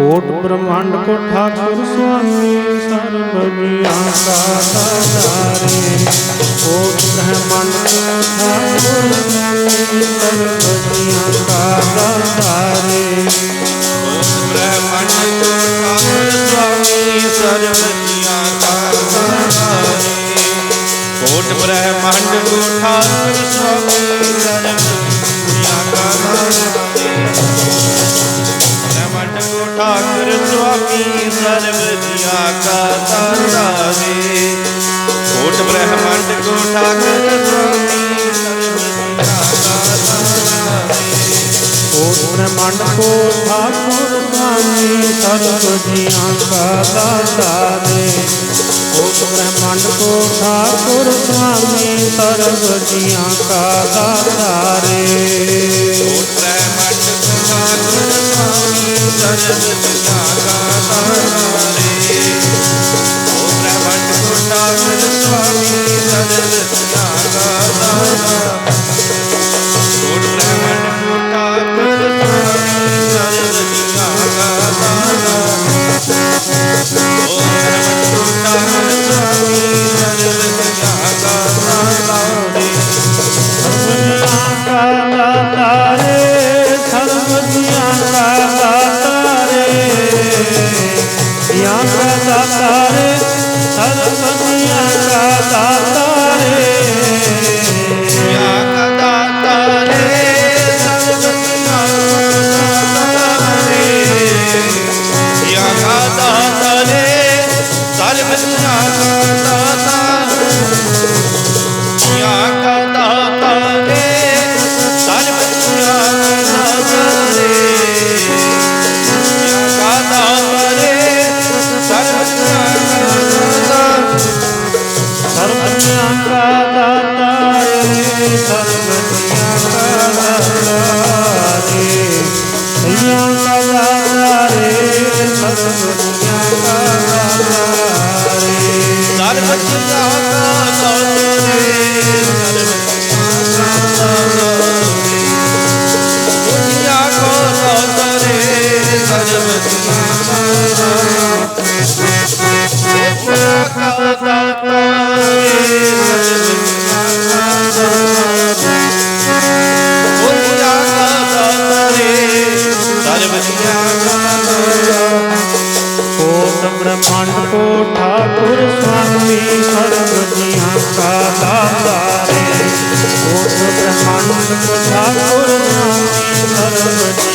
Coat ब्रह्मांड को ठाकुर स्वामी सर्व का अनवधिया का तारे रे। कोट ब्रह्मांड को ब्रह्मांड को ठाकुर स्वामी सर्वधिया का दाता रे। ब्रह्मांड को ठाकुर स्वामी सर्वधिया का दाता रे। स्वामी या सदा कोट ब्रह्मांड को ठाकुर स्वामी सर्वनिया का दाता ब्रह्मांड को ठाकुर स्वामी सर्वनिया